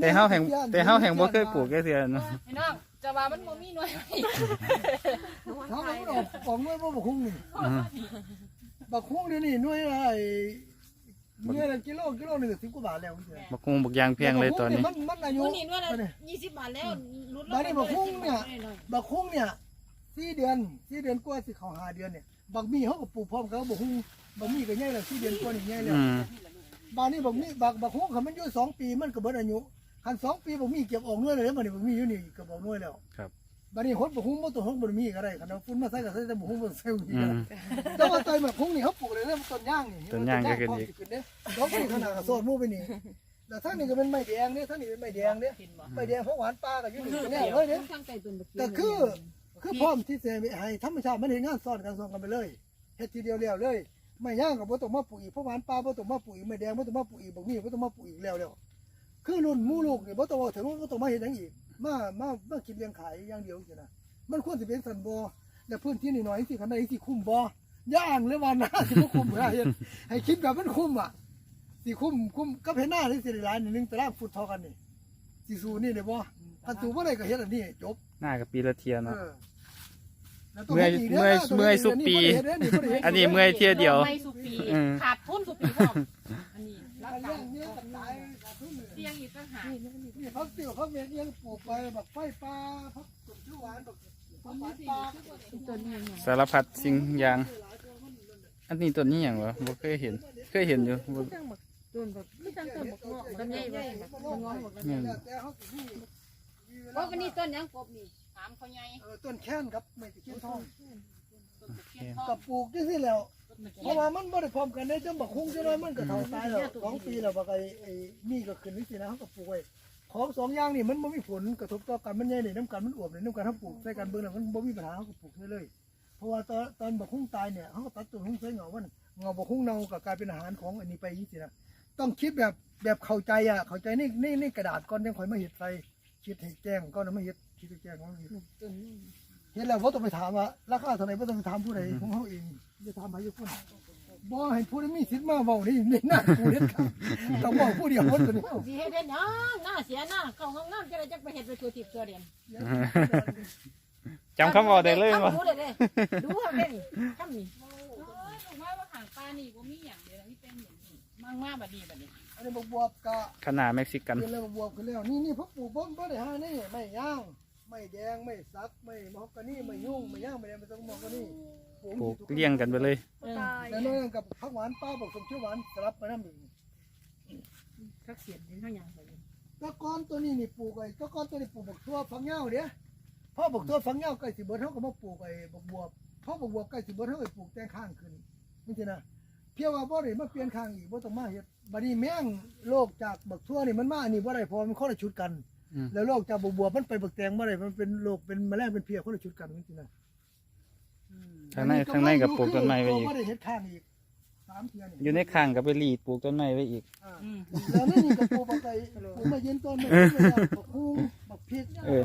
แต่เฮาแห่งแต่เฮาแห่งบ่เคยปลูกแค่เทื่อเนาะไอ้น้องจะว่ามันบ่มีหน่วยเขาก็ออกออกหน่วยบ่บักคุ้งนี่อืมบักคุ้งเดี๋ยวนี้หน่วยละไอ้หน่วยละกิโลกิโลหนึงก็สิบกว่าบาทแล้วจริงๆบักคงบักยางเพียงเลยตอนนี้ มันมันอายุตัวนี้ว่าละตัวนี้ยี่สิบบาทแล้วรุดบาดนี้บักคุ้งเนี่ยบักคุ้งเนี่ยสี่เดือนสี่เดือนกว่าสิเขาหาเดือนเนี่ยบักมีเขาก็ปลูกพร้อมกันกับบักคุ้งบักมีก็ใหญ่แล้วสี่เดือนกว่านี่ใหญ่แล้วอืมบาดนี้บักมีบักบักคุ้งคันมันอยู่สองปีมันก็เบิดอายุ คันสองปีบักมีเก็บออกหน่วยเลยแล้วบัดนี้บักมีอยู่นี่ก็บอกหน่วยแล้วครับบัดนี้หดบักคุ้งบ่ต้องหดบักมีก็ได้คันเอาฝุ่นมาใส่ก็ใส่แต่บักคุ้งบ่ใส่บักมีอืก็มได้แต่ว่าต้นบักคุ้งนี่เขาปลูกเลยแล้วต้นย่างนี่ต้นย่างก็ขึ้นอีกต้นย่างพร้อมสิขึ้นเด้ดอกนี่ขนาดกระโซดหมู่ไปนี่แต่ท่างนี้ก็เป็นไม้แดงเนี่ยท่างนี้เป็นไม้แดงเนี่ยไม้แดงเพราะหวานปลาก็อยู่นี่แน่เลยเนี่ยข้างใต้ต้นบักก็คือคือพร้อมที่จะให้ธรรมชาติมันเห็นงานซ้อนกันซ้อนกันไปเลยเฮ็ดทีเดียวแล้วเลยไม่ย่างกับบ่ต้องมาปลูกอีกเพราะหวานปลาบ่ต้องมาปลูกอีกไม่แดงบ่ต้องมาปลูกอีกบ่มีบ่ต้องมาปลูกอีกแล้วแล้ว คือรุ่นหมู่ลูกนี่บ่ต้องว่าถึงบ่ต้องมาเฮ็ดหยังอีกมามามากินเลี้ยงขายอย่างเดียวจังนะมันควรสิเป็นสันบ่และพื้นที่น้อยๆสิคันใดสิคุ้มบ่ย่างหรือว่าหน้าสิบ่คุ้มให้เฮ็ดให้คิดแบบมันคุ้มอะสิคุ้มคุ้มกับเฮ็ดหน้าที่สิได้หลายนิดนึงตารางฟุตเท่ากันนี่สิสู้นี่ได้บ่คันสู้บ่ได้ก็เฮ็ดอันนี้จบหน้ากับปีละเทียเนาะเออเมื่อยเมื่อยเมื่อยสุปี อันนี้เมื่อยเที่ยเดียวไม่สุปีอืมขาดทุนสุปีพร้อมอันนี้รัอักนกันี้นเนี่ยกับตายขาดทุนเลยเตียงอีกต่างหากนี่พักเตี้ยวพักเมียยังปลูกไปแบบไฟปลาพักตุ่มชื่อหวานแบบพักหวานปลาต้นนี้สารพัดสิ่งอย่าง อันนี้ต้นนี้หยังวะบ่เคยเห็น เคยเห็นอยู่บ่ต้นแบบไม่ตั้งต้นบักงอกต้นใหญ่ว่าบักงอกบักแม่นแต่เขาสิมีโอ้วันนี้ต้นยังกบนี่ถามเขาใหญ่เออต้นแค้นครับไม่ตะเคียนทองต้นตะเคียนทองกับปลูกที่สิแล้วต้นตะ เพราะว่ามันบ่ได้พร้อมกันได้จังบักคุ้งจังเลยมันก็เท่าตายแล้วสองปีแล้วบักไอ้ไอ้นี่ก็ขึ้นนี่สินะเขาก็ปลูกไว้ของสองอย่างนี่มันบ่มีผลกระทบต่อกันมันใหญ่นี่น้ำกันมันอวบนี่น้ำกันเขาปลูกใส่กันเบิ่งแล้วมันบ่มีปัญหาเขาก็ปลูกได้เลย เพราะว่าตอนตอนบักคุ้งตายเนี่ยเขาก็ตัดต้นคุ้งใส่เงามันเงาบักคุ้งเน่าก็กลายเป็นอาหารของอันนี้ไปยี่สินะต้องคิดแบบแบบเข้าใจอะเข้าใจนี่นี่นี่กระดาษก่อนยังค่อยมาเห็ดใส่คิดให้แจ้งก่อนแล้วมาเห็ดคิดให้แจ้งก่อนเห็ดต้นนี้เห็นแล้วว่าต้องไปถามว่าราคาเท่าไหร่ว่าต้องไปถามผู้ใดของเขาเอง จะถามใครจะพูดบ่ให้ผู้ใดมีสิทธิ์มาเว้านี่นี่น่ากูเด็ดขาดต้องบอกผู้เดียวคนเดียวสิเฮ็ดเฮ็ดหยังหน้าเสียหน้าเข้าห้องน้ำจะได้จักไปเฮ็ดไปตัวทิพย์ตัวเดียนจำคำบอกได้เลยบ่ดูเลยดูเอาเด้นี่คำนี้ว่าว่าหางปลานี่บ่มีหยังเด้อมีเป็นหยังมากมาบัดนี้บัดนี้อันนี้บวบกะขนาดเม็กซิกัน เป็นแล้วบวบขึ้นแล้วนี่นี่พวกปลูกบ่บ่ได้หานี่ไม่ย่าง ไม่แดงไม่สักไม่มอกกะนี่ไม่ยุ่งไม่ย่างไม่แดงไม่ต้องมอกกะนี่ปลูกเลี้ยงกันไปเลยแล้วน้อยกับผักหวานป้าบอกสมชื่อหวานสลับมาน้ำหนึ่งทักเสียนเป็นเท่าหยังบัดนี้ตะกอนตัวนี้นี่ปลูกไอ้ตะกอนตัวนี้ปลูกบักทั่วฝังเหย้าเด้พ่อบักทั่วฝังเหย้าใกล้สิเบิดเขาก็มาปลูกไอ้บักบวบพ่อบักบวบใกล้สิเบิดเขาก็ปลูกแตงข้างขึ้นนี่สินะเพียงว่าบ่ได้มาเปลี่ยนข้างอีกบ่ต้องมาเฮ็ดบัดนี้แม่งโลกจากบักทั่วนี่มันมาอันนี้บ่ได้เพอมันคนละชุดกัน อืม แล้วโรคจากบวบมันไปบักแตงบ่ได้มันเป็นโรคเป็นแมลงเป็นเพียคนละชุดกันนี่สินะข้างในข้างในกับปลูกต้นไม้ไว้อีกบ่ได้เฮ็ดข้างอีกสามเทียนี่อยู่ในข้างกับไปรีดปลูกต้นไม้ไว้อีก อ่าแล้วนี่ก็ปลูกบักไก่ปลูกมาเย็นต้นบักบักคุ้งบักพริกเออ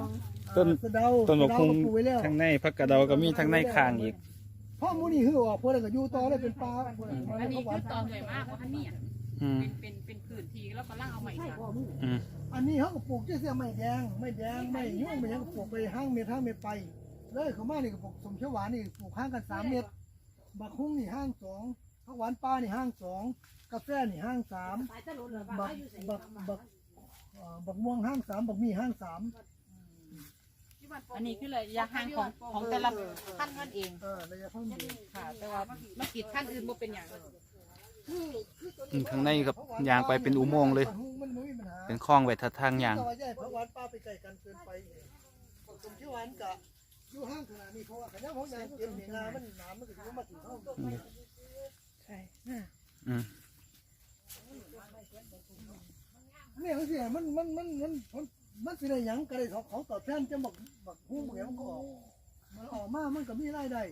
ต้น สะเดาต้นบักคุงสะเดาปลูกไว้แล้วทั้งในพักกระเดาก็มีทั้งในข้างอีก พ่อหมูนี่คือว่าพวกนั้นก็อยู่ต่อได้เป็นปลาพวกนั้นอันนี้คือตอนใหญ่มากว่าท่านนี่อะ อืมเป็นเป็นเป็นพื้นที่แล้วก็ล่างเอาใหม่ค่ะอืมอันนี้เขาก็ปลูกเสียไม่แดงไม่แดงไม่ยุ่งไม่หยังก็ปลูกไปห้างเมตรห้างเมตรไปเลยเขามานี่ก็ปลูกสมเขียวหวานนี่ปลูกห้างกันสามเมตรบักคุ้งนี่ห้างสองผักหวานปลานี่ห้างสองกาแฟนี่ห้างสามบักบักบักเอ่อบักม่วงห้างสามบักมีห้างสามอันนี้คือระยะห่างของของแต่ละขั้นกันเองเออระยะเท่านี้ค่ะ แต่ว่ามันกิดขั้นอื่นบ่เป็นอย่างคื อคือตัวอืมข้างในครับยางไปเป็นอุโมงค์เลย มันไม่มีปัญหาเป็นคลองไว้ทัดทางยาง แต่ว่าใหญ่ผักหวานปลาไปไกลกันเกินไปเนี่ยบักสมเขียวหวานกะอยู่ห้างขนาดนี้เพราะว่าขนาดของยางเก็บนี่งามันหนามมันก็จะมาถึงห้องใช่อืมเนี่ยเขาเสียมันมันมันมันมันมันสิได้หยังก็ได้ของของตอบแทนจะบักบักหุ้งบักหยังมันก็ออกมันออกมามันก็มีรายได้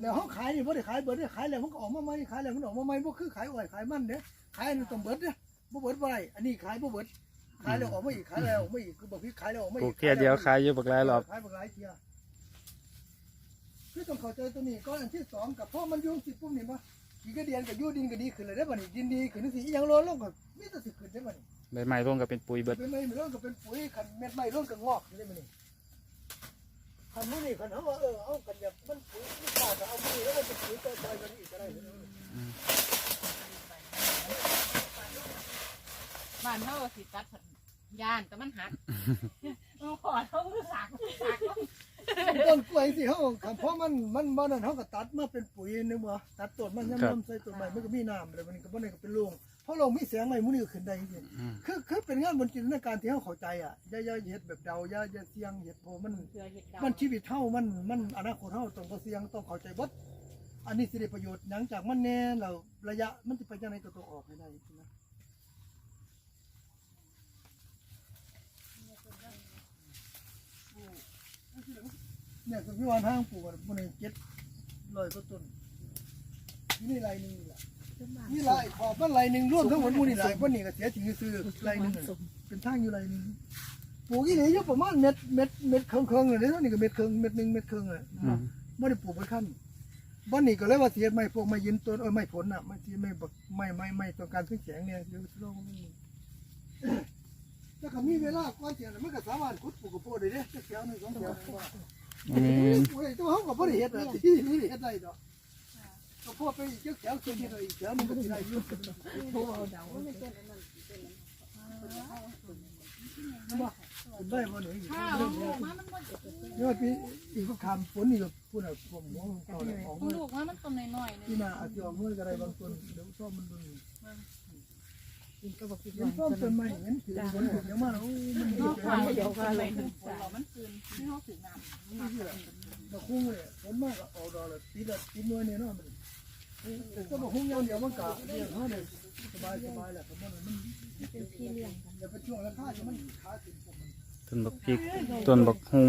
แล้วเขาขายนี่บ่ได้ขายเบิดได้ขายแล้วมันก็ออกมาใหม่ขายแล้วมันออกมาใหม่บ่คือขายอ้อยขายมันเด้ขายอันนี้ต้องเบิดเด้บ่เบิดบ่ได้อันนี้ขายบ่เบิดขายแล้วออกมาอีกขายแล้วออกมาอีกคือบักพริกขายแล้วออกมาปลูอีกกเทียเดียวขายอยู่บักหลายรอบขายบักหลายเทียคือต้องเข้าใจตัวนี้ก้อนอันที่สองกับพ่อมันยุ่งสิปุ๊บนี่ปะอีกก็เดียนกับยูดินก็ดีขึ้นเลยได้ป่ะนี่ดินดีขึ้นสิอีหยังร้อนลงก็มีแต่สิขึ้นได้ป่ะนี่ใบไม้ร่วงก็เป็นปุ๋ยเบิดเป็นไม้ไม่ร้อนก็เป็นปุ๋ยขันเม็ดไม้ร้อนก็งอกขึ้นได้ป่ะนี่ ขันมื้อนี่ขันเขาว่าเออเอากันแบบมันปุ๋ยที่ขาดเอามือแล้วมันเป็นปุ๋ยต่อๆกันอีกก็ได้บ้านเฮาสิตัดผันย่านแต่มันหักมันขอเฮาคือสากสากต้นกล้วยสิเขาคันเพราะมันมันบ่นั่นเขาก็ตัดมาเป็นปุ๋ยนึกว่าตัดต้นมันย่ำๆใส่ต้นไม้มันก็มีน้ำเลยมันก็บ่ได้ก็เป็นโรง เพราะโรงมีแสงไม้มื้อนี้ก็ขึ้นได้จริงอืม คือคือเป็นงานบนจินตนาการที่เขาเข้าใจอะอย่าอย่าเฮ็ดแบบเดาอย่าอย่าเสียงเฮ็ดโพมัน เพื่อเฮ็ดดาวมันชีวิตเฮามันมันอนาคตเฮาต้องบ่เสียงต้องเข้าใจเบดอันนี้สิได้ประโยชน์หลังจากมันแน่แล้วระยะมันสิไปจังไดก็ต้องออกให้ได้นะเนี่ยคือพี่วานห้างปลูกอะมันเจ็ดร้อยกว่าต้นนี่ไรหนึงนี่ล่ะ นี่ไรขอบมันไรหนึงรวมทั้งหมดหมูนี่ไรพวกนี้ก็เสียถึงซื้อไรหนึงอะเป็นทางอยู่ไรหนึงปลูกอีนี่อยู่ประมาณเม็ดเม็ดเม็ดเครื่องๆเลยเท่านี้ก็เม็ดเครื่องเม็ดหนึงเม็ดเครื่องเลยอืมไม่ได้ปลูกไว้ขั้นบ้านนี้ก็เลยว่าเสียไม่พวกไม่ยินต้นเออไม่ผลอะไม่ที่ไม่บักไม่ไม่ไม่ต้องการพึ่งแสงเนี่ยเดี๋ยวโลกมันมีแล้วก็มีเวลาก่อนเสียน่ะมันก็สามารถขุดปลูกกระโพดได้เด้จักแถวหนึงสองแถวว่าอืมปลูกได้ตัวเขาก็บ่ได้เฮ็ดอะที่นี่เฮ็ดได้ดอก กระโพดไปอีกจักแถวคิดได้อีกแถวหนก็ได้ยู่บ่คุณได้บ่เนี่ยข้มามันบ่ยอดพี่อีกก็คำฝนนี่ก็พูดอะผมหัวของเขาเลยของลูกมามันต้นน้อยๆที่งนาอาจจะออกมืออะไรบางคนเดี๋ยวซ่อมมันดูเห็นซ่อมต้นไม้เห็นถือฝนตกยังมาโอ้มันดีนอกใจจากเดี๋ยวก็อะไรถึงฝนมันคืนที่เฮาถึงน้ำมันมาดอกคุ้งเลยฝนมากก็ออกดอกเลยตีละตีมือเนี่ยเนาะมัน ก็ดอกคุ้งยาเดียวมันกะเลี้ยงเขาเลยสบายสบายแหละผมว่ามันเป็นที่เลี้ยงแต่เป็นช่วงราคาจะมันขาถึงผมมันต้นบักพริกต้นบักฮุง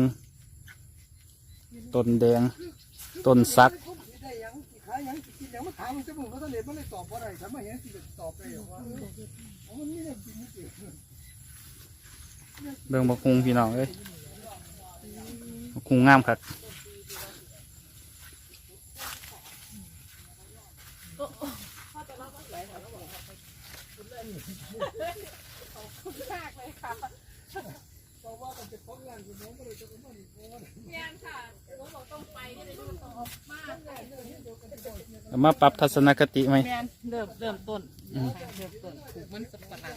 ต้นแดงต้นสักได้ยังสิขายยังสิกินยังมันถามมันจะมึงเขาทะเลมันเลยตอบว่าไรทำไมยังสิตอบไปว่ามันไม่ได้กินไม่เกี่ยวเบิ่งบักฮุงพี่น้องเอ้ยบักฮุงงามคัก มากเลยค่ะเพียงค่ะลูกบอกต้องไปนี่เลยลูกต้องออกมากเลยเอามาปรับทัศนคติไหมแม่นเริ่มเริ่มต้นเริ่มต้นปลูกมันสับปะหลัง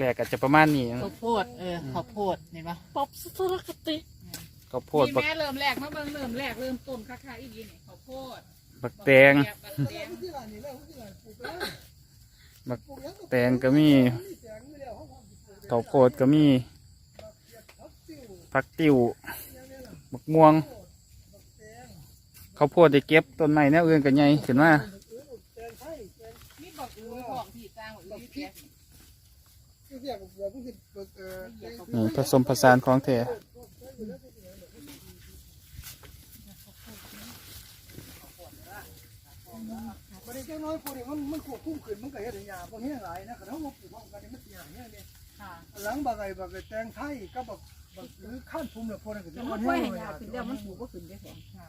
แรกๆก็จะประมาณนี้ข้าวโพดเออข้าวโพดเห็นปะปรับสถานคติข้าวโพดนี่บัก แม่เริ่มแรกมาเบิ่งเริ่มแรกเริ่มต้นค่าๆอีกทีนี่ข้าวโพด บักแตง บักแตงที่ร้านนี่แล้วที่ร้านปลูกไปแล้วบักปลูกยังก็แตงก็มีมีแสงไม่แล้วเขาบอกปลูกข้าวโพดก็มีผักติ๋วบักม่วงข้าวโพดได้เก็บต้นไม้แนวอื่นก็ใหญ่ขึ้นมาแสงไทยแสงมีบักอือของที่จ้างบักอือแกที่เรียกว่าเดี๋ยวก็คือเปิดเอ่อแสงนี่ผสมผสานของแท้ บัดนี้ เจ้าน้อยพวกนี้มันมันควบคุมขึ้นมันก็เฮ็ดให้ยากบ่เฮียหลายนะคันเฮาบ่ปลูกพร้อมกันนี่มันสิยากเนี่ยนี่ค่ะหลังบักไอ้บักไอ้แตงไทยก็บักบักหรือข้านภูมิเนี่ยพวกนั้นก็สิแล้วอ่มัอนนค่แห้อยงให้เลยยาขึ้นแล้วมันปลูกก็ขึ้นได้แข็งค่ะ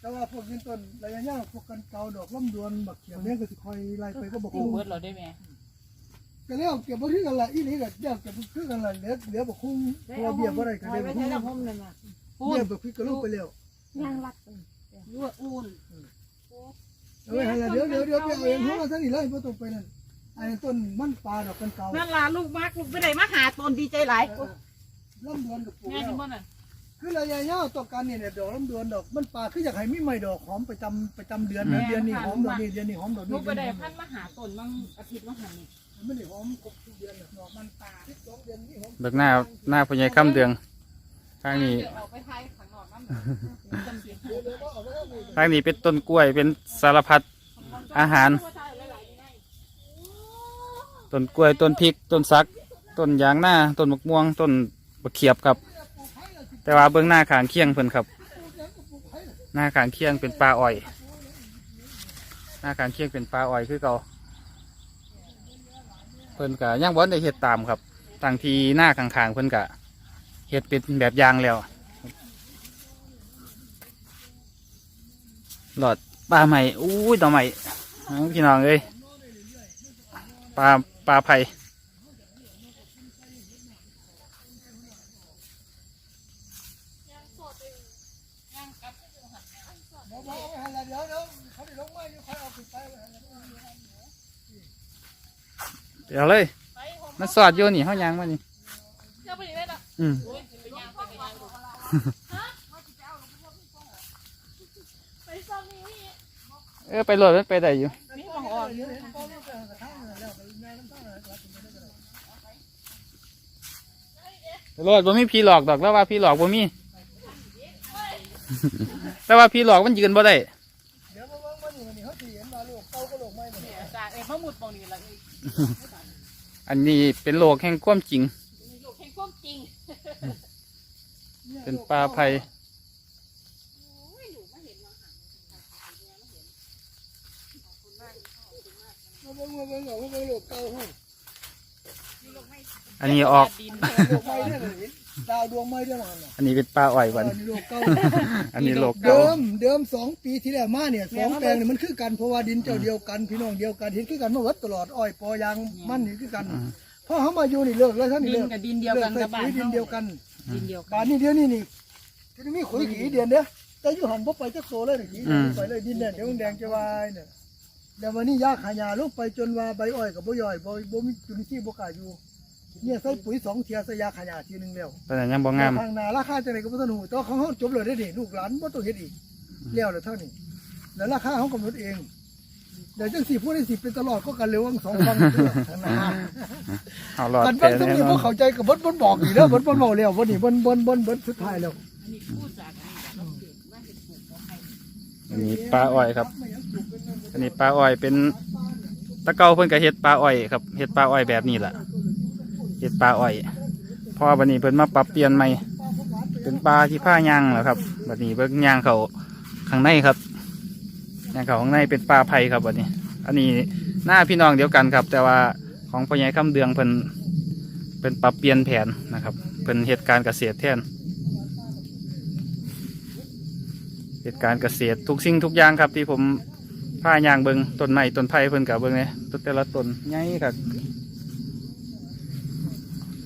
แต่ว่าพวกยืนต้นระยะยาวพวกกันเกาดอกลำดวนบักเขียวเนี่ยก็สิคอยไล่ไปก็บ่ปลูคุ้กมเบิดเราได้ไหมก็แล้วเก็บบ่คือกันละอีนี่ก็อยากเก็บคือกันละเหลือเหลือบ่คุ้มเพราะว่าเบี้ยบ่ได้ก็ไว้ได้บ่ไว้คุ้ใช้มลำพมนั่นน่ะพูเบี้ดยบ่คือก็ลงไปแล้วย่างรัดยั่วอุ่น เอ้ยหั่นล่ะเดี๋ยวเดี๋ยวเดี๋ยวไปเอาเองเพราะว่าซั่นนี่เลยบ่ต้องไปนั่นอันนั้นต้นมันปลาดอกกันเก่านั่นล่ะลูกมากลูกไปได้มาหาตนดีใจหลายลำดวนก็ปลูกง่ายแล้จัวงบ่นั่นคือระยะยาวต่อกันเนี่ยดอกลำดวนดอกมันปลาคืออยากให้มีใหม่ดอกหอมประจำประจำเดือนนะเดือนนี้หอมดอกนี้เดือนนี้หอมดอกลูนี้กไปได้พันมาหาต้นมั่งอาทิตย์มาหันนี่มันได้หอมครบทุกเดือนน่ะดอกมันปลาสิบสองเดือนนี่หอม เบิกหน้าหน้าพญายค่ำเดืองทางนี้ เดี๋ยวเอาไปไทยข้างนอกนั่นต้นเสีย ทางนี้เป็นต้นกล้วยเป็นสารพัดอาหาร ต้นกล้วยต้นพริกต้นสัก ต้นยางหน้าต้นมะม่วง ต้นบะเขียบครับ แต่ว่าเบื้องหน้าขางเคียงเพิ่นครับ หน้าขางเคียงเป็นปลาอ้อย หน้าขางเคียงเป็นปลาอ้อยคือเก่าเพิ่นกะยังบ่ได้เฮ็ดตามครับต่างทีหน้าขางๆเพิ่นกะเฮ็ดเป็นแบบยางแล้ว หลอดปลาใหม่อู้ยต่อใหม่เอาพี่น้องเอ้ยปลาปลาไผ่บ่บ่เอาไปหันละเดี๋ยวเดี๋ยวเขาได้ลงมาอยู่ค่อยเอาขึ้นไปไว้หันละเดี๋ยวเลย มันสอดโยนี่เฮายางมานี่เจ้าไปได้ละอืม ไปซ่อมนี่ เออไปโหลดมันไปได้อยู่มีของออกเดี๋ยวเห็นป้อมไปหันละทางนั่นแล้วไปแม่น้ำทางนั่นแล้วขึ้นไปได้ก็ได้ไปโหลดบ่มีพี่หลอกดอกแล้วว่าพี่หลอกบ่มีแต่ว่าพี่หลอกมันยืนบ่ได้เดี๋ยวมาเบิ่งมานี่วันนี้เขาสิเห็นว่าโลกเก่าก็โลกใหม่บ่เนี่ยจากเอ้มาหมุดมองนี่ละอันนี้เป็นโลกแห่งความจริงลูกแห่งความจริงเป็นปลาไผ่ มาเบิ่งมาเบิ่งเอามาเบิ่งโลกเก่าฮู้อันนี้ออกดินโลกใหม่เนี่ยน่ะดาวดวงใหม่เด้อมันน่ะอันนี้เป็นปลาอ้อยอัวันนนี้โลกเก่าอันนี้โลกเก่าเดิมเดิมสองปีที่แล้วมาเนี่ยสองแปลงเนี่ยมันคือกันเพราะว่าดินเจ้าเดียวกันพี่น้องเดียวกันเห็นคือกันมาวัดตลอดอ้อยปอยางมันนี่คือกันพอเขามาอยู่นี่เลิกแล้วท่านนี่ดินเลิกกับดินเดียวกันเลิกับบ้านใส่ปุ๋ยดินเดียวกันดินเดียวกันบ้านนี้เดียวนี่นี่ที่มีขุยขี้เดียนเด้อแต่อยู่หันบ่ไปจักโซเลยนี่ขี้บ่ไปเลยดินเนี่ยเดี๋ยวมันแดงจะวายเนี่ย เดี๋ยววันนี้ยาขายาลงไปจนว่าใบอ้อยกับบ่ย่อยบ่บ่มีจุลินทรีย์บ่กล้าอยู่ เนี่ยใส่ปุ๋ยสองเทียใส่ยาขายาทีหนึงแล้วเป็นอันยังบ่งาม ทางนาราคาจังไดก็บ่ทันหูแตัวาของเฮาจบเลยได้ดิลูกหลานบ่ต้องเฮ็ดอีกแล้วแล้วเท่านี้ แล้วราคาเฮากำหนดเองเดี๋ยวจังสิพูดได้สิเป็นตลอดก็กันเร็วทั้งสองฝั่งเด้อทางนา เอาหลอดกันแปลเบิ่งตรงแน่นี้นอบ่นเข้าใจก็บ่บ่บอกอีกเด้อบ่บ่เว้าแล้วบ่นี่บ่บ่บ่บ่สุดท้ายแล้ว อันนี้ปลาอ้อยครับ อันนี้ปลาอ้อยเป็นตะเกาเพิ่นก็เฮ็ดปลาอ้อยครับเฮ็ดปลาอ้อยแบบนี้แหละเฮ็ดปลาอ้อยพอบัดนี้เพิ่นมาปรับเปลี่ยนใหม่เป็นปลาที่ผ้ายางแล้วครับบัดนี้เบิ่งยางเขาข้างในครับยางเขาข้างในเป็นปลาไผ่ครับบัดนี้ อันนี้หน้าพี่น้องเดียวกันครับ แต่ว่าของพ่อใหญ่คำเดืองเพิ่นเป็นปรับเปลี่ยนแผนนะครับเพิ่นเฮ็ดการเกษตรแทน เหตุการณ์เกษตรทุกสิ่งทุกอย่างครับ ที่ผมพายางเบิงต้นไม้ต้นไผ่เพิ่นกับเบิงเนี่ยต้นแต่ละต้นใหญ่ครับ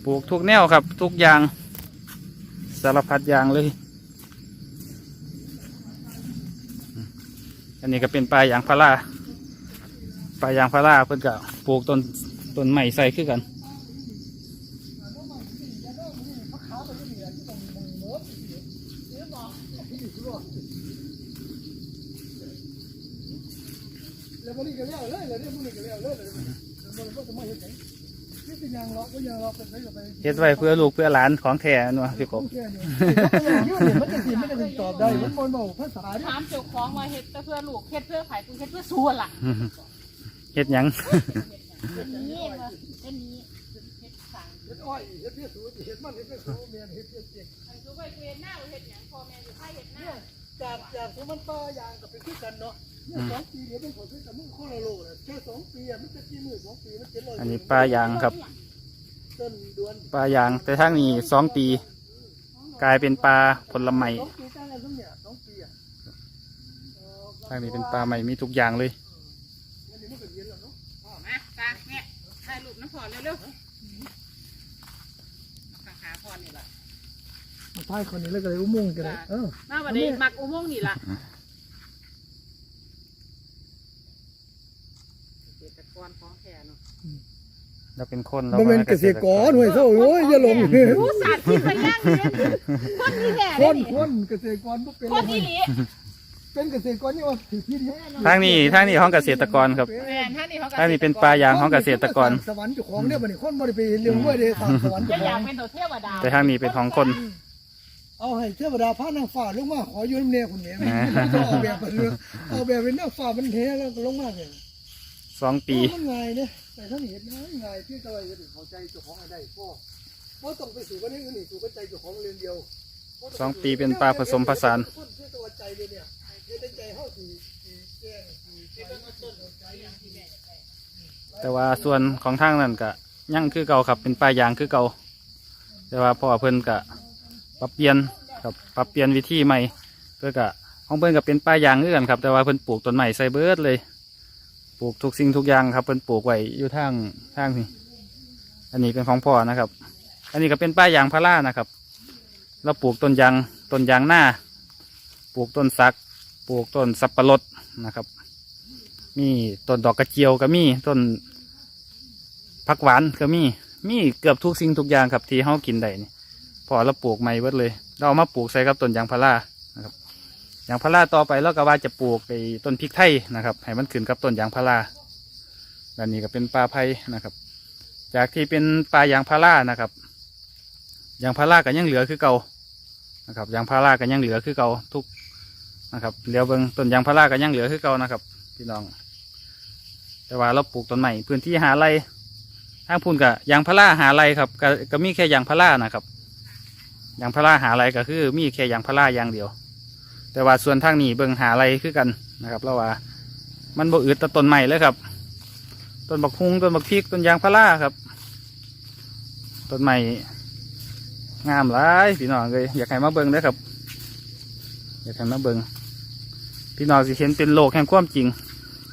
ปลูกทุกแนวครับ ทุกอย่างสารพัดอย่างเลย อันนี้ก็เป็นปลายยางพาราปลายยางพาราเพิ่นก็ปลูกต้นต้นไม้ใส่ขึ้นกัน แล้วบ่นี่ก็แล้วเลยแล้วเนี่ยบ่นี่ก็แล้วเลยแล้วบ่บ่จะมาเฮ็ดหยังนี่เป็นยางเลาะบ่ยางเลาะเป็นไปก็ไปเฮ็ดไว้เพื่อลูกเพื่อหลานของแท้นัวพี่กบแค่นี้มันอยู่นี่มันจะสิมันจะตอบได้มันบ่เว้าภาษาเด้ถามเจ้าของมาเฮ็ดแต่เพื่อลูกเฮ็ดเพื่อไผ่กูเฮ็ดเพื่อสู้ล่ะเฮ็ดหยังนี่มาเอ็นนี้เฮ็ดสั่งเฮ็ดอ้อยเฮ็ดเพี้ยสูเฮ็ดมันเฮ็ดเพี้ยสูแม่นเฮ็ดเพี้ยเจ๊งอันกูไปเฮ็ดหน้าเฮ็ดหยังพ่อแม่อยู่ไผ่เฮ็ดหน้าจากจากที่มันป้ายางก็เป็นคือกันเนาะเนี่ยสองปีเดี๋ยวมันผลเป็นกับมึงคนละโลเลยแค่สองปีอะมันจะกี่หมือสองปีมันเจ็ดร้อยอันนี้ปลายางครับต้นดวนปลายางแต่ทางนี้สองปี กลายเป็นปลาผลไม้สองปีตั้งแต่ตรงเนี้ยสองปีอะเออทางนี้เป็นปลาใหม่มีทุกอย่างเลยอันนี้มันก็เย็นแล้วเนาะมาตาแม่ถ่ายรูปน้ำพรเร็วๆ ข้างหาพรนี่ล่ะมาท้ายคนนี้แล้วก็เลยอุโมงค์กันเลยเออมาวันนี้มักอุโมงค์นี่ล่ะเกษตรกรของแท้เนาะเราเป็นคนบ่เป็นเกษตรกรหน่วยเศร้าโอ้ยอย่าหลงผู้สัตว์ที่ไปย่างเนี่ยคนที่แท้คได้นนี่คนเกษตรกรบ่เป็นคนที่หลี เป็นเกษตรกรนี่ว่าถือที่ดีทางนี้ทางนี้ห้องเกษตรกรครับแม่นท่านนี่เขาก็ทางนี้เป็นปลายางห้องเกษตรกร สวรรค์เจ้าของเนี่ยบัดนี้คนบ่ได้ไปเรื่องด้วยเด้ทางสวรรค์จะเจ้าขอยอางกเป็นตัวเทวดาแต่ทางนี้เป็นของคน เอาให้เทวดาพระนางฟ้าลงมาขออยู่น้ำเนยคนนี้จะออกแบบเป็นเรื่องออกแบบเป็นนางฟ้ามันเทแล้วก็ลงมาเลยสองปี มันง่ายเนี่ยแต่ถ้าเห็นง่ายง่ายที่จะไปเข้าใจเจ้าของได้พ่อเพราะต้องไปสู่กันนี่อื่นสู่กันใจเจ้าของเรียนเดียวสองปีเป็นปลาผสมผสาน คนที่ตัวใจเลยเนี่ย แต่ว่าส่วนของทางนั้นก็ยังคือเก่าครับเป็นปลายยางคือเก่าแต่ว่าพ่อเพิ่นก็ปรับเปลี่ยนครับปรับเปลี่ยนวิธีใหม่เพื่อก็ของเพิ่นก็เป็นปลายยางคือกันครับ แต่ว่าเพิ่นปลูกต้นไม้ใส่เบิร์ดเลย ปลูกทุกสิ่งทุกอย่างครับเพิ่นปลูกไว้อยู่ทางทางนี่อันนี้เป็นของพ่อนะครับ อันนี้ก็เป็นป้ายยางพารานะครับ เราปลูกต้นยางต้นยางหน้า ปลูกต้นสัก ปลูกต้นสับปะรดนะครับ มีต้นดอกกระเจียวก็มีต้นผักหวานก็มีมีเกือบทุกสิ่งทุกอย่างครับที่เฮากินได้นี่พอเราปลูกใหม่เบิดเลยเราเอามาปลูกใส่กับต้นยางพารานะครับยางพาราต่อไปเราก็ว่าจะปลูกไอ้ต้นพริกไทยนะครับให้มันขึ้นกับต้นยางพาราและนี่ก็เป็นป่าไผ่นะครับ จากที่เป็นป่ายางพารานะครับยางพาราก็ยังเหลือคือเก่านะครับยางพาราก็ยังเหลือคือเก่าทุก นะครับเดี๋ยวเบิงต้นยางพาราก็ยังเหลือคือเก่านะครับ พี่น้อง แต่ว่าเราปลูกต้นใหม่พื้นที่หาไรทางพุ่นกับยางพาราหาไรครับก็ก็มีแค่ยางพารานะครับยางพาราหาไรก็คือ มีแค่ยางพาราอย่างเดียว แต่ว่าส่วนทางนี้เบิงหาไรคือกันนะครับแล้วว่า มันบ่อืดแต่ต้นใหม่เลยครับต้นบักฮุงต้นบักพริกต้นยางพาราครับต้นใหม่งามหลายพี่น้องเลยอยากให้มาเบิงเด้ครับ อยากให้มาเบิง พี่น้องสิเห็นเป็นโลกแห่งความจริง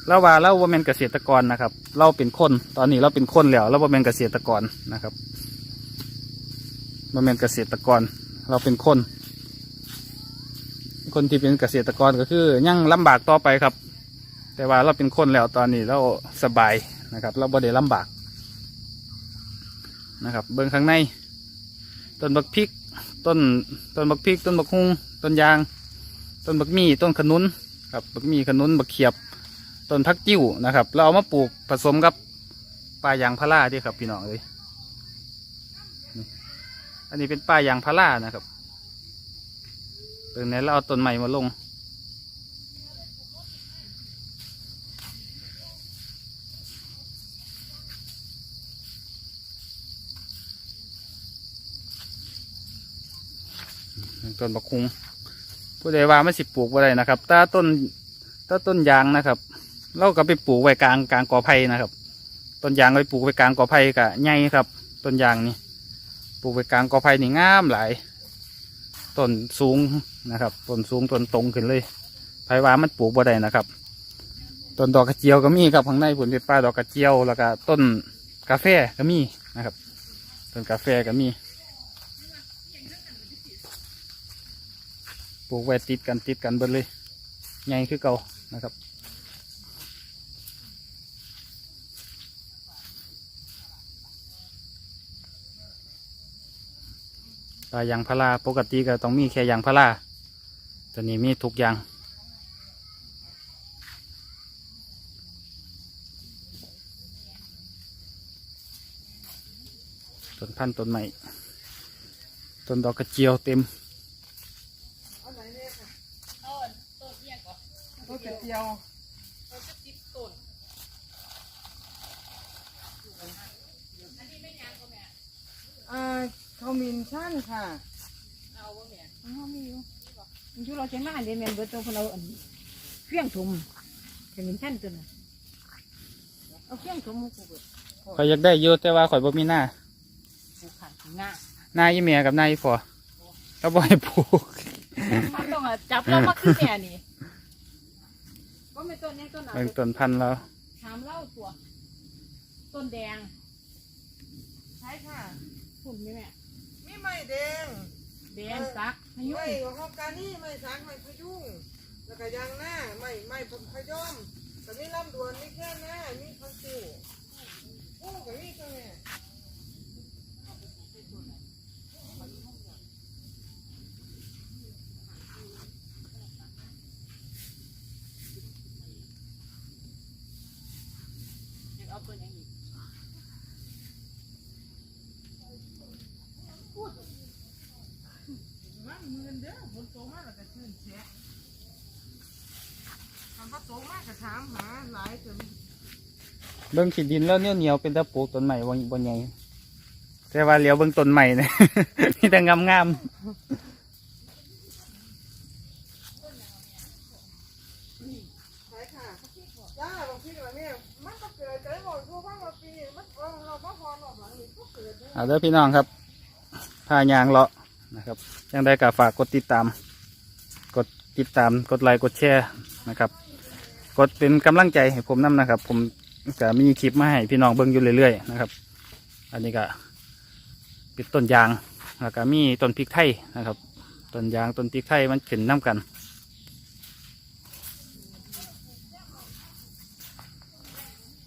เราว่าเราว่าเป็นเกษตรกรนะครับ เราเป็นคนตอนนี้เราเป็นคนแล้วเราว่าเป็นเกษตรกรนะครับว่าเป็นเกษตรกร เราเป็นคน คนที่เป็นเกษตรกรก็คือยังลำบากต่อไปครับ แต่ว่าเราเป็นคนแล้วตอนนี้เราสบายนะครับ เราบ่ได้ลำบากนะครับ เบิ้องข้างใน ต้นบักพริก ต้นต้นบักพริก ต้นบักฮุงต้นยาง ต้นบักมี่ต้นขนุน ครับบักมีขนุนบักเขียบต้นพักจิ้วนะครับ เราเอามาปลูกผสมกับปลายางพาราที่ครับพี่น้องเลยอันนี้เป็นปลายางพารานะครับตรงนี้เราเอาต้นใหม่มาลงต้นบักคุง ผู้ใดว่าไม่สิปลูกอะไรนะครับถ้าต้นถ้าต้นยางนะครับเราก็ไปปลูกไว้กลางกลางกอไผ่นะครับ ต้นยางไปปลูกไว้กลางกอไผ่กะใหญ่ครับ ต้นยางนี่ปลูกไว้กลางกอไผ่นี่งามหลายต้นสูงนะครับต้นสูงต้นตรงขึ้นเลยไผ่ว่ามันปลูกบ่ได้นะครับต้นดอกกระเจียวก็มีครับข้างในผลเป็นป้าดอกกระเจียวแล้วก็ต้นกาแฟก็มีนะครับต้นกาแฟก็มี ปลูกไว้ติดกันติดกันเบิดเลยใหญ่คือเก่านะครับปลายางพาราปกติก็ต้องมีแค่ยางพาราแต่นี้มีทุกอย่างต้นพันธุ์ต้นใหม่ต้นดอกกระเจียวเต็ม อันไหนเนี่ยค่ะ ต้นต้นเอียงก่อน ต้นกระเจียว ต้นจะติดต้นอันนี้ไม่ยังก็แม่ อ่า เขามินชั่นค่ะ เอาบ่แม่อ๋อมีอยู่มันอยู่เราใช้มาอันเดียวแม่นเบิดตัวคนเราอันเฟี้ยงถุมเขามินชั่นตัวน่ะเอาเฟี้ยงถุมมาปลูกเบิดข่อยอยากได้เยอะแต่ว่าข่อยบ่มีหน้าปลูกขังหน้าหน้าอีเมียกับหน้าอีพอแล้วบ่ให้ปลูก มันต้องอะจับเรามาขึ้นแม่นี่ก็ไม่ต้นนี้ต้นไหนเป็นต้นพันธุ์แล้ว ถามเล่าตัว ต้นแดง ใช่ค่ะฝุ่นไหมแม่มี ไม้แดงแดงซักพายุไม้ของเขาการนี่ไม้สังไม้พยุงแล้วก็ยางหน้าไม้ไม้พยอมแต่มีลำดวนมีแค่หน้ามีพันตู้โอ้ก็มีตัวเนี่ยเอาต้นอย่างนี้ มันมือนเด้อฝนตกมากแล้วก็ชื่นเสียท กก็ถามหาหลายจนเบิ่งขีดดินแล้วเหนียวเหนียวเป็นตะปูต้นใหม่บนบนใหญ่แต่ว่าเหลียวเบิ่งต้นใหม่เนี่ย มีแต่งามงามใช่ค่ะย่าบางทีแบบนี้มันก็เกิดใจบอกทั่วบ้านว่าปีมันเออเราก็พอหลอกหลังนี้ก็เกิดๆเอาเด้อพี่น้องครับพายางเลาะนะครับ ยังได้ก็ฝากกดติดตาม กดติดตามกดไลค์กดแชร์นะครับ กดเป็นกำลังใจให้ผมนํนะครับ ผมก็มีคลิปมาให้พี่น้องเบิ่งอยู่เรื่อยๆนะครับ อันนี้ก็เป็นต้นยางแล้วก็มีต้นพริกไทยนะครับต้นยางต้นพริกไทยมันขึ้นน้กัน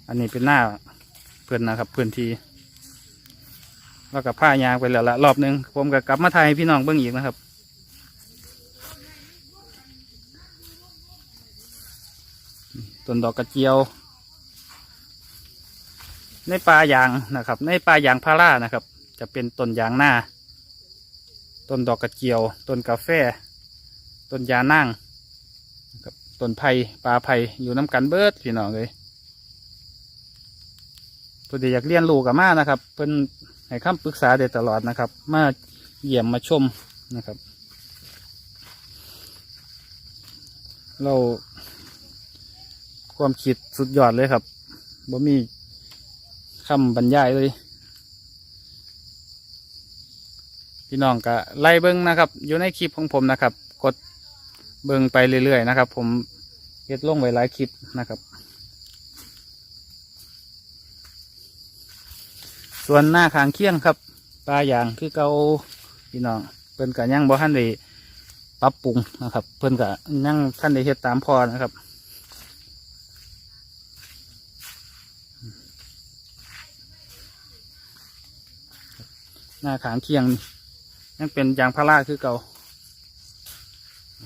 อันนี้เป็นหน้าเพื่อนนะครับพื้นที่แล้วก็ผ้ายางไปแล้วละรอบหนึงผมก็กลับมาถ่ายให้พี่น้องเบิ่งอีกนะครับ ต้นดอกกระเจียว ในป่ายางนะครับ ในป่ายางพารานะครับ จะเป็นต้นยางหน้า ต้นดอกกระเจียว ต้นกาแฟ ต้นยานั่งครับต้นไผ่ปลาไผ่อยู่น้ำกันเบิดพี่น้องเลยเพื่ออยากเรียนรู้กับมานะครับเพิ่นให้คำปรึกษาได้ตลอดนะครับ มาเยี่ยมมาชมนะครับ เรา ความคิดสุดยอดเลยครับบ่มีคำบรรยายเลย พี่น้องก็ไล่เบิ้งนะครับ อยู่ในคลิปของผมนะครับ กดเบิ้งไปเรื่อยๆนะครับ ผมเฮ็ดลงไว้หลายคลิปนะครับ ส่วนหน้าขางเคียงครับปลาอย่างคือเกาพี่น้องเพิ่นก็ยังบ่ทันได้ปรับปรุงนะครับ เพิ่นก็ยังท่านได้เฮ็ดตามพอนะครับ หน้าขางเคียงยังเป็นยางพาราคือเก่า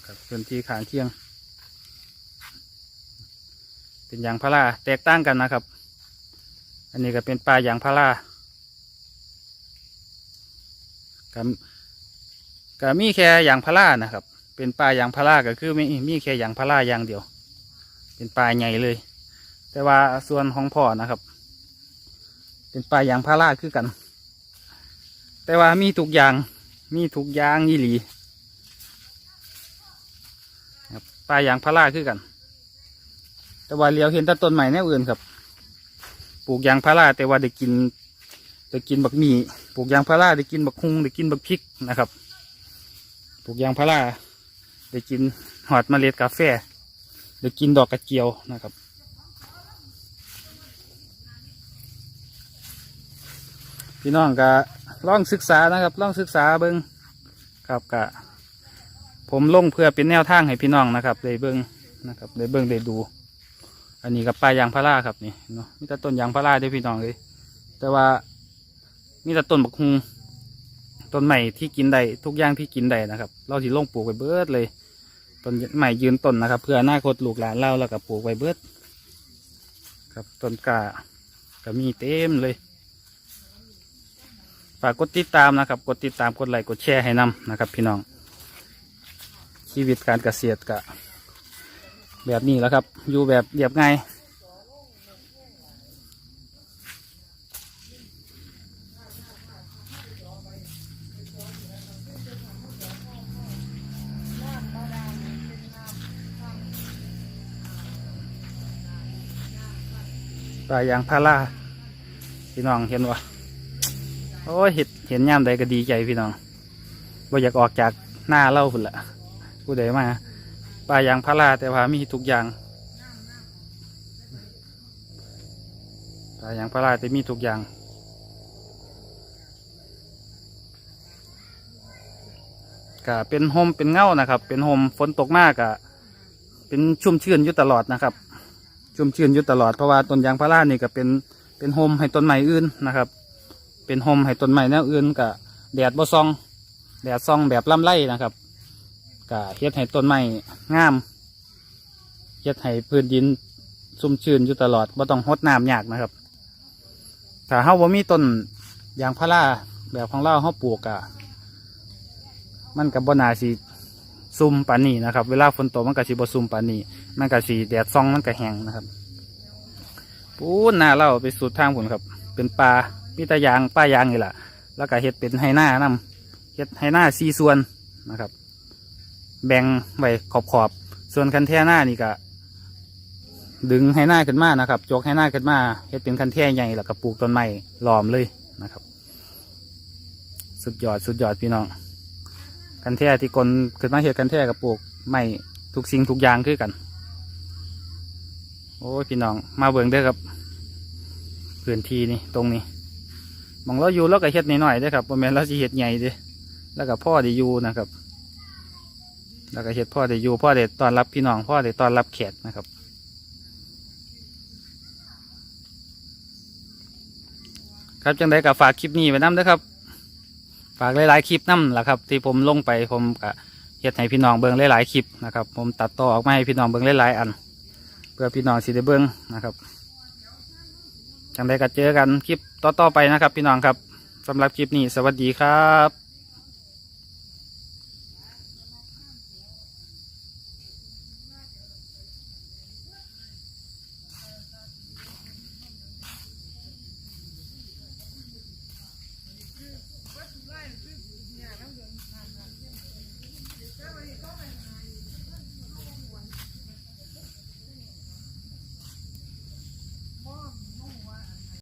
ครับพื้นที่ขางเคียง เป็นยางพาราแตกต่างกันนะครับ อันนี้ก็เป็นปลายางพารากับก็มีแค่ยางพารานะครับ เป็นปลายางพาราก็คือมีมีแค่ยางพาราอย่างเดียว เป็นปลาใหญ่เลย แต่ว่าส่วนของพ่อนะครับ เป็นปลายางพาราคือกัน แต่ว่ามีทุกอย่าง มีทุกอย่างยี่หลีปลายางพาราคือกัน แต่ว่าเลี้ยวเห็นแต่ต้นใหม่แนวอื่นครับ ปลูกยางพาราแต่ว่าได้กินได้กินบักหมี่ปลูกยางพาราได้กินบักฮุงได้กินบักพริกนะครับ ปลูกยางพาราได้กินหอดเมล็ดกาแฟได้กินดอกกระเจียวนะครับพี่น้องก็ ลองศึกษานะครับลองศึกษาเบิ้งครับกะผมลงเพื่อเป็นแนวทางให้พี่น้องนะครับได้เบิ้งนะครับได้เบิ้งได้ดู อันนี้กับปลายยางพาราครับนี่เนาะมีแต่ต้นยางพาราด้อพี่น้องเลย แต่ว่ามีแต่ต้นบักฮุงต้นใหม่ที่กินได้ทุกอย่างที่กินได้นะครับ เราที่ลงปลูกไว้เบิดเลยต้นใหม่ยืนต้นนะครับ เพื่ออนาคตลูกหลานเราแล้วก็ปลูกไว้เบิด ครับต้นกาก็มีเต็มเลย ฝากกดติดตามนะครับ กดติดตามกดไลค์กดแชร์ให้นำนะครับ พี่น้อง ชีวิตการเกษตรกะ แบบนี้แล้วครับ อยู่แบบเรียบง่ายปลายางพาราพี่น้องเห็นวะ โอ้ยเห็นเห็นยามใดก็ดีใจพี่น้องว่าอยากออกจากหน้าเล่าพุ่นละผู้ใดมาปลายางพาราแต่ว่ามีทุกอย่างปลายางพาราแต่มีทุกอย่างก็เป็นโฮมเป็นเง่านะครับ เป็นโฮมฝนตกมากอะเป็นชุ่มชื้นอยู่ตลอดนะครับ ชุ่มชื้นอยู่ตลอดเพราะว่าต้นยางพารานี่ก็เป็นเป็นโฮมให้ต้นไม้อื่นนะครับ เป็นโฮมให้ต้นไม้แนวอื่นกับแดดบ่ซองแดดซองแบบลำไรนะครับก็เฮ็ดให้ต้นไม้งามเฮ็ดให้พื้นดินชุ่มชื้นอยู่ตลอดบ่ต้องหดน้ำยากนะครับถ้าเฮาบ่มีต้นยางพาราแบบของเราเฮาปลูกอะมันกับบ่นาสิซุ่มปานนี้นะครับ เวลาฝนตกมันก็สิบ่ซุ่มปานนี้มันก็สิแดดซองมันก็แห้งนะครับปูนหน้าเราไปสุดทางผลครับ เป็นปลา มีแตายางป้ายางนี่แหละแล้วก็เฮ็ดเป็นไฮหน้านำเฮ็ดไฮหน้าสี่ส่วนนะครับ แบ่งไว้ขอบขอบส่วนคันแท่หน้านี่ก็ดึงไฮหน้าขึ้นมานะครับจกไฮหน้าขึ้นมาเฮ็ดเป็นคันแท่ใหญ่แล้วก็ปลูกต้นไม้ล้อมเลยนะครับ สุดยอดสุดยอดพี่น้องคันแท่ที่คนขึ้นมาเฮ็ดคันแท่กับปลูกไม้ทุกสิ่งทุกอย่างคือกัน โอ้ยพี่น้องมาเบิ่งเด้อครับพื้นที่นี่ตรงนี้ มองเราอยู่เราก็เฮ็ดน้อยๆด้อครับบ่แม่นเราสิเฮ็ดใหญ่ด้อแล้วก็พ่อได้อยู่นะครับ แล้วก็เฮ็ดพ่อได้อยู่พ่อได้ตอนรับพี่น้องพ่อได้ตอนรับแขกนะครับครับจังไดก็ฝากคลิปนี้ไว้นํเด้อครับ ฝากหลายๆคลิปนํล่ะครับ ที่ผมลงไปผมก็เฮ็ดให้พี่น้องเบิ่งหลายๆคลิปนะครับ ผมตัดต่อออกมาให้พี่น้องเบิ่งหลายๆอัน เพื่อพี่น้องสิได้เบิ่งนะครับ จังไดก็เจอกันคลิปต่อๆไปนะครับ พี่น้องครับสำหรับคลิปนี้สวัสดีครับ